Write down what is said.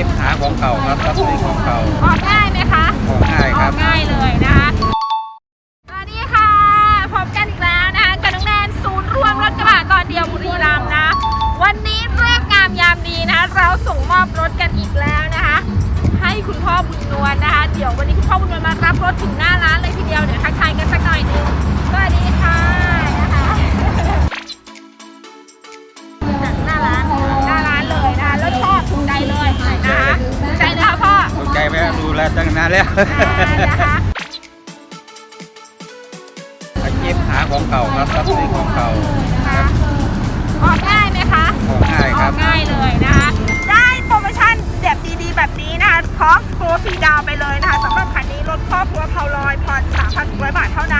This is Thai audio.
ยิบหาของเก่าครับรับซื้อของเก่าออกง่ายไหมคะของง่ายครับออกง่ายเลยนะคะสวัสดีค่ะพบกันอีกแล้วนะคะกับน้องแนนศูนย์รวมรถกระบะตอนเดียวบุรีรัมย์นะ วันนี้เลิกษ์งามยามดีนะคะเราส่งมอบรถกันอีกแล้วนะคะ ให้คุณพ่อบุญนวลนะคะ เดี๋ยววันนี้คุณพ่อบุญนวลมารับรถถึงหน้าร้านเลยทีเดียวเดี๋ยว แลตั้งนานแล้วนะคะยิบหาของเก่าครับรับซื้อของเก่านะคะออกง่ายไหมคะของง่ายอคอรักบง่ายเลยนะคะ ได้โปรโมชั่นแบบดีๆ แบบนี้นะคะพร้อมโปรฟรีดาวน์ไปเลยนะคะสำหรับคันนี้รถครอบครัวเพาลอยผ่อน3,600 บาทเท่านั้น